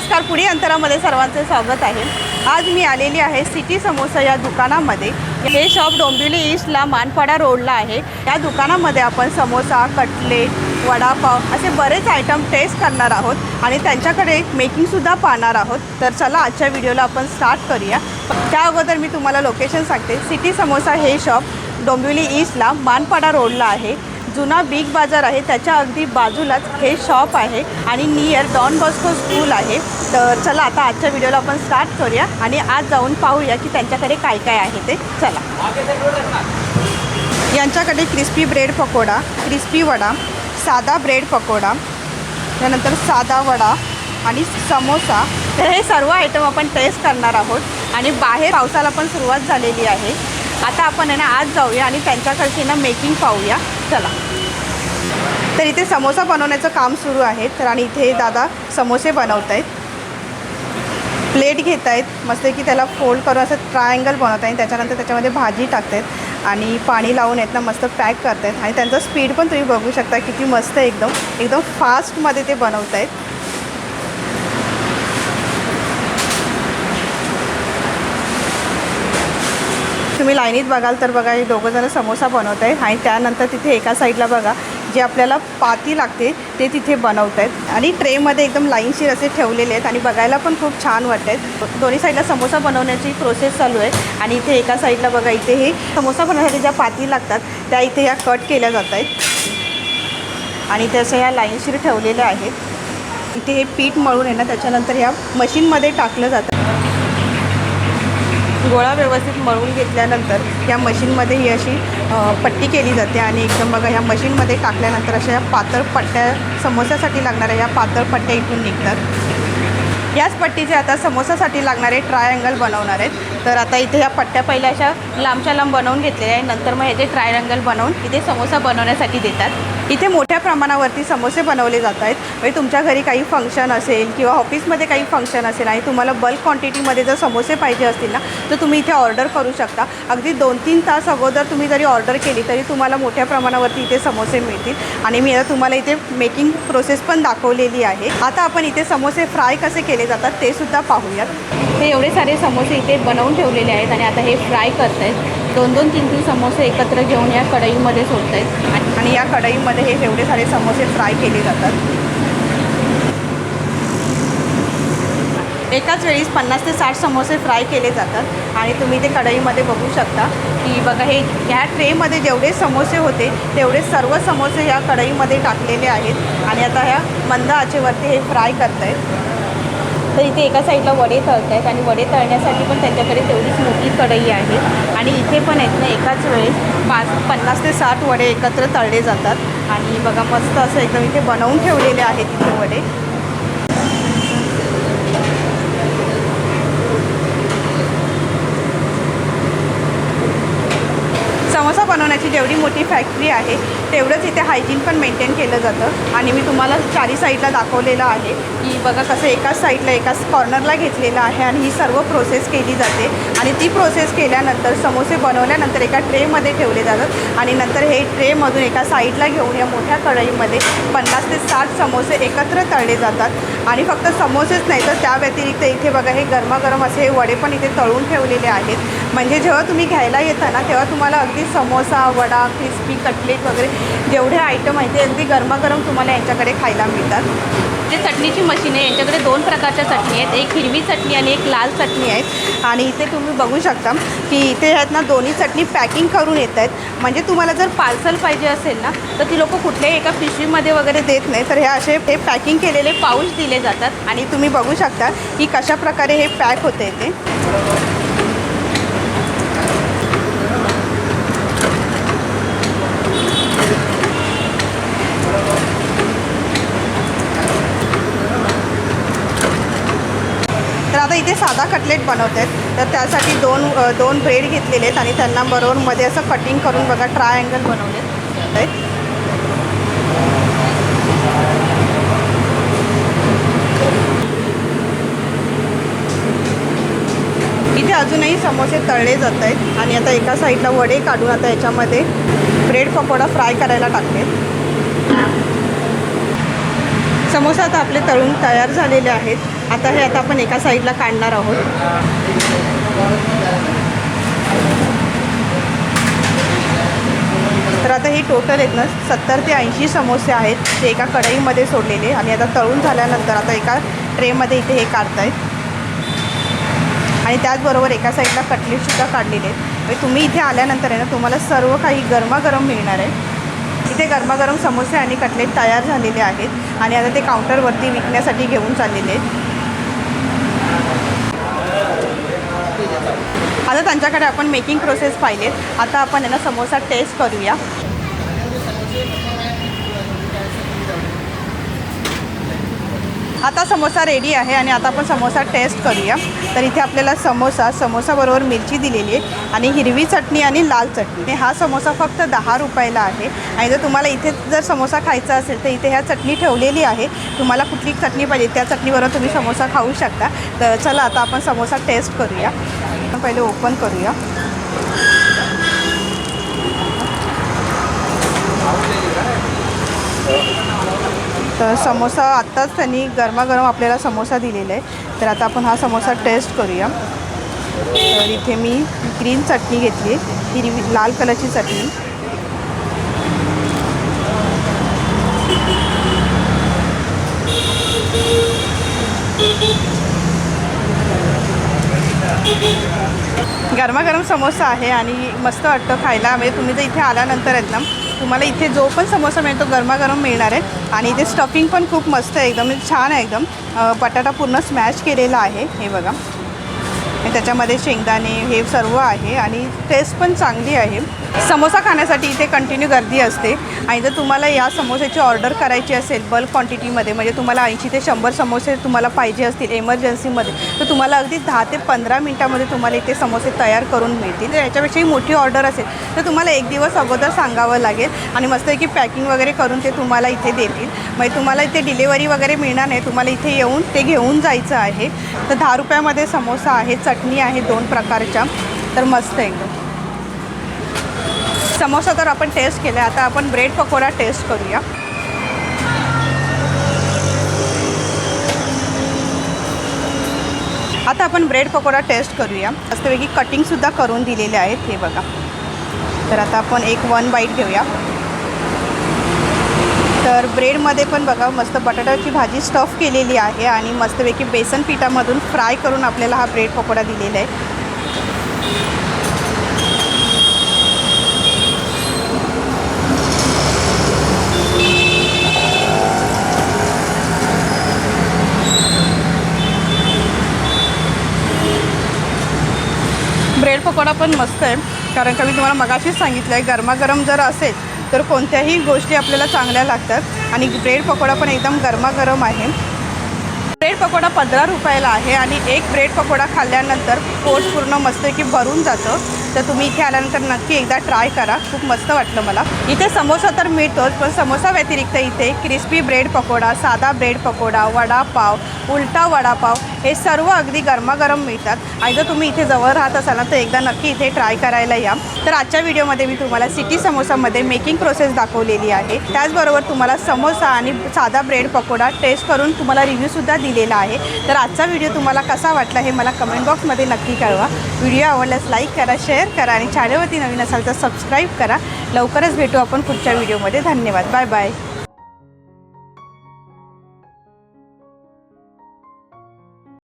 नमस्कार पुणे अंतरामध्ये सर्वांचे स्वागत आहे. आज मी आलेली आहे सिटी समोसा या दुकानामध्ये. हे शॉप डोंबिवली ईस्टला मानपाडा रोडला आहे. या दुकानामध्ये आपण समोसा कटलेट वडापाव असे बरेच आयटम टेस्ट करणार आहोत आणि त्यांच्याकडे मेकिंगसुद्धा पाहणार आहोत. तर चला आजच्या व्हिडिओला आपण स्टार्ट करूया. त्या अगोदर मी तुम्हाला लोकेशन सांगते. सिटी समोसा हे शॉप डोंबिवली ईस्टला मानपाडा रोडला आहे. जुना बिग बाजार आहे त्याच्या अगदी बाजूलाच हे शॉप आहे आणि नियर डॉन बॉस्को स्कूल आहे. तर चला आता आजच्या व्हिडिओला आपण स्टार्ट करूया आणि आज जाऊन पाहूया की त्यांच्याकडे काय काय आहे ते. चला. यांच्याकडे crispy bread pakoda crispy vada साधा ब्रेड पकोडा त्यानंतर साधा वडा आणि समोसा. तर हे सर्व आयटम आपण टेस्ट करणार आहोत आणि बाहेर पावसाला पण सुरुवात झालेली आहे. आता आपण आहे ना आज जाऊया आणि त्यांच्याकडची ना मेकिंग पाहूया. चला. तर इथे समोसा बनवण्याचं काम सुरू आहे. तर आणि इथे दादा समोसे बनवत आहेत प्लेट घेत आहेत मस्त की त्याला फोल्ड करून असं ट्रायंगल बनवत आहे त्याच्यानंतर त्याच्यामध्ये भाजी टाकतात आणि पाणी लावून आहेत ना मस्त पॅक करत आहेत आणि त्यांचं स्पीड पण तुम्ही बघू शकता किती मस्त आहे एकदम एकदम फास्टमध्ये ते बनवत आहेत तुम्ही लाईनीत बघाल तर बघा हे दोघंजणं समोसा बनवत आहेत आणि त्यानंतर तिथे एका साईडला बघा जे आपल्याला पाती लागते ते तिथे बनवत आहेत. आणि ट्रेमध्ये एकदम लाईनशीर असे ठेवलेले आहेत आणि बघायला पण खूप छान वाटत आहेत दोन्ही साईडला समोसा बनवण्याची प्रोसेस चालू आहे आणि इथे एका साईडला बघा इथे हे समोसा बनवण्यासाठी ज्या पाती लागतात त्या इथे या कट केल्या जात आहेत. आणि त्याच्या ह्या लाईनशीर ठेवलेल्या आहेत. इथे हे पीठ मळून आहे ना त्याच्यानंतर ह्या मशीनमध्ये टाकलं जातं गोळा व्यवस्थित मळून घेतल्यानंतर या मशीनमध्ये ही अशी पट्टी केली जाते आणि एकदम बघा ह्या मशीनमध्ये टाकल्यानंतर अशा या पातळ पट्ट्या समोस्यासाठी लागणाऱ्या या पातळ पट्ट्या इथून निघतात. याच पट्टीचे आता समोसासाठी लागणारे ट्रायंगल बनवणार आहेत. तर आता इथे ह्या पट्ट्या पहिल्या अशा लांबच्या लांब बनवून घेतलेल्या आहे नंतर मग ह्याचे ट्रायंगल बनवून इथे समोसा बनवण्यासाठी देतात. इथे मोठ्या प्रमाणावरती समोसे बनवले जात आहेत. म्हणजे तुमच्या घरी काही फंक्शन असेल किंवा ऑफिसमध्ये काही फंक्शन असेल आणि तुम्हाला बल्क क्वांटिटीमध्ये जर समोसे पाहिजे असतील ना तर तुम्ही इथे ऑर्डर करू शकता. अगदी दोन तीन तास अगोदर तुम्ही जरी ऑर्डर केली तरी तुम्हाला मोठ्या प्रमाणावरती इथे समोसे मिळतील. आणि मी आता तुम्हाला इथे मेकिंग प्रोसेस पण दाखवलेली आहे. आता आपण इथे समोसे फ्राय कसे केले जातात ते सुद्धा पाहूयात. हे एवढे सारे समोसे इथे बनवून ठेवलेले आहेत आणि आता हे फ्राय करत आहेत दोन दोन तीन तीन समोसे एकत्र घेऊन या कढईमध्ये सोडत आहेत आणि या कढईमध्ये हे एवढे सारे समोसे फ्राय केले जातात. एकाच वेळीस पन्नास ते साठ समोसे फ्राय केले जातात. आणि तुम्ही ते कढईमध्ये बघू शकता की बघा हे ह्या ट्रेमध्ये जेवढे समोसे होते तेवढे सर्व समोसे ह्या कढईमध्ये टाकलेले आहेत. आणि आता ह्या मंद आचेवरती हे फ्राय करत आहेत तर इथे एका साईडला वडे तळत आहेत आणि वडे तळण्यासाठी पण त्यांच्याकडे तेवढीच मोठी कढई आहे. आणि इथे पण आहेत ना एकाच वेळेस पाच पन्नास ते साठ वडे एकत्र तळले जातात. आणि बघा मस्त असं एकदम इथे बनवून ठेवलेले आहेत इथे वडे समोसा बनवण्याची जेवढी मोठी फॅक्टरी आहे तेवढंच इथे हायजीन पण मेंटेन केलं जातं. आणि मी तुम्हाला चारी साईडला दाखवलेलं आहे की बघा कसं एकाच साईडला एकाच कॉर्नरला घेतलेलं आहे आणि ही सर्व प्रोसेस केली जाते. आणि ती प्रोसेस केल्यानंतर समोसे बनवल्यानंतर एका ट्रेमध्ये ठेवले जातात. आणि नंतर हे ट्रेमधून एका साईडला घेऊन या मोठ्या कढईमध्ये पन्नास ते साठ समोसे एकत्र तळले जातात. आणि फक्त समोसेच नाही तर त्या व्यतिरिक्त इथे बघा हे गरमागरम असे हे वडे पण इथे तळून ठेवलेले आहेत. म्हणजे जेव्हा तुम्ही घ्यायला येता ना तेव्हा तुम्हाला अगदी समोसा वडा क्रिस्पी कटलेट वगैरे जेवढे आयटम आहेत ते अगदी गरमागरम तुम्हाला यांच्याकडे खायला मिळतात. जे चटणीची मशीन आहे यांच्याकडे दोन प्रकारच्या चटणी आहेत. एक हिरवी चटणी आणि एक लाल चटणी आहे आणि इथे तुम्ही बघू शकता की इथे आहेत ना दोन्ही चटणी पॅकिंग करून येत आहेत. म्हणजे तुम्हाला जर पार्सल पाहिजे असेल ना तर ती लोक कुठल्याही एका पिशवीमध्ये वगैरे देत नाही तर हे असे हे पॅकिंग केलेले पाऊच दिले जातात. आणि तुम्ही बघू शकता की कशा प्रकारे हे पॅक होते ते. इथे साधा कटलेट बनवत आहेत तर त्यासाठी दोन दोन ब्रेड घेतलेले आहेत आणि त्यांना बरोबर मध्ये असं कटिंग करून बघा ट्रायंगल बनवले आहेत. इथे अजूनही समोसे तळले जात आहेत. आणि आता एका साईडला वडे काढून आता याच्यामध्ये ब्रेड पकोडा फ्राय करायला टाकले. समोसा आता आपले तळून तयार झालेले आहेत. आता हे आता आपण एका साईडला काढणार आहोत. तर आता हे टोटल आहेत ना सत्तर ते ऐंशी समोसे आहेत ते एका कढईमध्ये सोडलेले आणि आता तळून झाल्यानंतर आता एका ट्रेमध्ये इथे हे काढतायत. आणि त्याचबरोबर एका साईडला कटलेटसुद्धा काढलेले आहेत. म्हणजे तुम्ही इथे आल्यानंतर आहे ना तुम्हाला सर्व काही गरमागरम मिळणार आहे. इथे गरमागरम समोसे आणि कटलेट तयार झालेले आहेत. आणि आता ते काउंटरवरती विकण्यासाठी घेऊन चाललेले आहेत. आता त्यांच्याकडे आपण मेकिंग प्रोसेस पाहिलेत. आता आपण यांना ना समोसा टेस्ट करूया. आता समोसा रेडी आहे आणि आता आपण समोसा टेस्ट करूया. तर इथे आपल्याला समोसा समोसाबरोबर मिरची दिलेली आहे आणि हिरवी चटणी आणि लाल चटणी. हा समोसा फक्त दहा रुपयाला आहे. आणि जर तुम्हाला इथे जर समोसा खायचा असेल तर इथे ह्या चटणी ठेवलेली आहे. तुम्हाला कुठली चटणी पाहिजे त्या चटणीबरोबर तुम्ही समोसा खाऊ शकता. तर चला आता आपण समोसा टेस्ट करूया. आपण पहिले ओपन करूया. तर समोसा आत्ताच त्यांनी गरमागरम आपल्याला समोसा दिलेला आहे. तर आता आपण हा समोसा टेस्ट करूया. तर इथे मी ग्रीन चटणी घेतली हिरवी लाल कलरची चटणी. गरमागरम समोसा आहे आणि मस्त वाटतं खायला. म्हणजे तुम्ही जर इथे आल्यानंतर आहेत ना तुम्हाला इथे जो पण समोसा मिळतो गरमागरम मिळणार आहे. आणि इथे स्टफिंग पण खूप मस्त आहे एकदम छान आहे एकदम. बटाटा पूर्ण स्मॅश केलेला आहे. हे बघा. त्याच्यामध्ये शेंगदाणे हे सर्व आहे आणि टेस्ट पण चांगली आहे. समोसा खाण्यासाठी इथे कंटिन्यू गर्दी असते. आणि जर तुम्हाला या समोस्याची ऑर्डर करायची असेल बल्क क्वांटिटीमध्ये म्हणजे तुम्हाला ऐंशी ते शंभर समोसे तुम्हाला पाहिजे असतील एमर्जन्सीमध्ये तर तुम्हाला अगदी दहा ते पंधरा मिनटामध्ये तुम्हाला इथे समोसे तयार करून मिळतील. तर याच्यापेक्षाही मोठी ऑर्डर असेल तर तुम्हाला एक दिवस अगोदर सांगावं लागेल. आणि मस्तपैकी पॅकिंग वगैरे करून ते तुम्हाला इथे देतील. म्हणजे तुम्हाला इथे डिलेवरी वगैरे मिळणार नाही तुम्हाला इथे येऊन ते घेऊन जायचं आहे. तर दहा रुपयामध्ये समोसा आहे चटणी आहे दोन प्रकारच्या तर मस्त आहे. एकदम समोसा तर आपण टेस्ट केला आता आपण ब्रेड पकोडा टेस्ट करूया. आता आपण ब्रेड पकोडा टेस्ट करूया. मस्तपैकी कटिंगसुद्धा करून दिलेले आहेत हे बघा. तर आता आपण एक वन बाईट घेऊया. तर ब्रेडमध्ये पण बघा मस्त बटाट्याची भाजी स्टफ केलेली आहे आणि मस्तपैकी बेसन पिठामधून फ्राय करून आपल्याला हा ब्रेड पकोडा दिलेला आहे. ब्रेड पकोडा पण मस्त आहे. कारण का मी तुम्हाला मगाशीच सांगितलं आहे गरमागरम जर असेल तर कोणत्याही गोष्टी आपल्याला चांगल्या लागतात. आणि ब्रेड पकोडा पण एकदम गरमागरम आहे. ब्रेड पकोडा पंधरा रुपयाला आहे आणि एक ब्रेड पकोडा खाल्ल्यानंतर पोट पूर्ण मस्तपैकी भरून जातं. तर तुम्ही इथे आल्यानंतर नक्की एकदा ट्राय करा. खूप मस्त वाटलं मला. इथे समोसा तर मिळतोच पण समोसा व्यतिरिक्त इथे क्रिस्पी ब्रेड पकोडा साधा ब्रेड पकोडा वडापाव उलटा वडापाव हे सर्व अगदी गरमागरम मिळतात. आणि जर तुम्ही इथे जवळ राहत असाल ना तर एकदा नक्की इथे ट्राय करायला या. तर आजच्या व्हिडिओमध्ये मी तुम्हाला सिटी समोसामध्ये मेकिंग प्रोसेस दाखवलेली आहे. त्याचबरोबर तुम्हाला समोसा आणि साधा ब्रेड पकोडा टेस्ट करून तुम्हाला रिव्ह्यूसुद्धा दिलेला आहे. तर आजचा व्हिडिओ तुम्हाला कसा वाटला हे मला कमेंट बॉक्समध्ये नक्की कळवा. व्हिडिओ आवडल्यास लाईक करा शेअर करा आणि चॅनलवरती नवीन असाल तर सबस्क्राईब करा. लवकरच भेटू आपण पुढच्या व्हिडिओमध्ये धन्यवाद. Bye bye